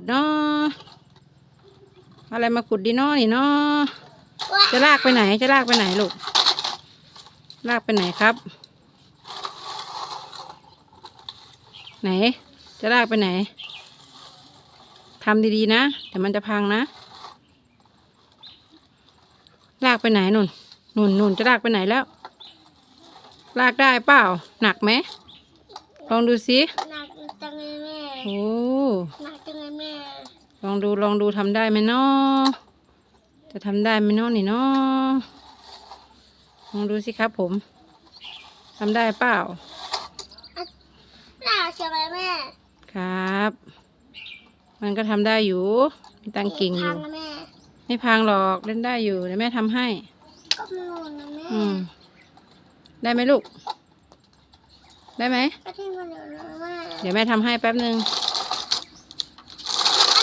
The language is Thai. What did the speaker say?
ขุดเนาะอะไรมาขุดดีเนาะนี่เนาะจะลากไปไหนจะลากไปไหนลูก ลากไปไหนครับ ไหน จะลากไปไหนทำดีๆนะเดี๋ยวมันจะพังนะ ลากไปไหนนุ่นนุ่นนุ่นจะลากไปไหนแล้ว ลากได้เปล่า หนักไหมลองดูสิหนักจังเลยแม่โอ้ หนักจังเลยแม่ ลองดูลองดูทำได้ไหมเนาะจะทำได้ไหมเนาะนี่เนาะลองดูสิครับผมทำได้เปล่าหนักจังเลยแม่ ครับ มันก็ทำได้อยู่ มีตังเก่งอยู่พันะแม่ไม่พังหรอกเล่นได้อยู่เดี๋ยวแม่ทำให้ ก็มันหล่นนะแม่ อืม ได้ไหมลูก ได้ไหมก็ที่มันหล่นนะแม่เดี๋ยวแม่ทำให้แป๊บหนึ่งแ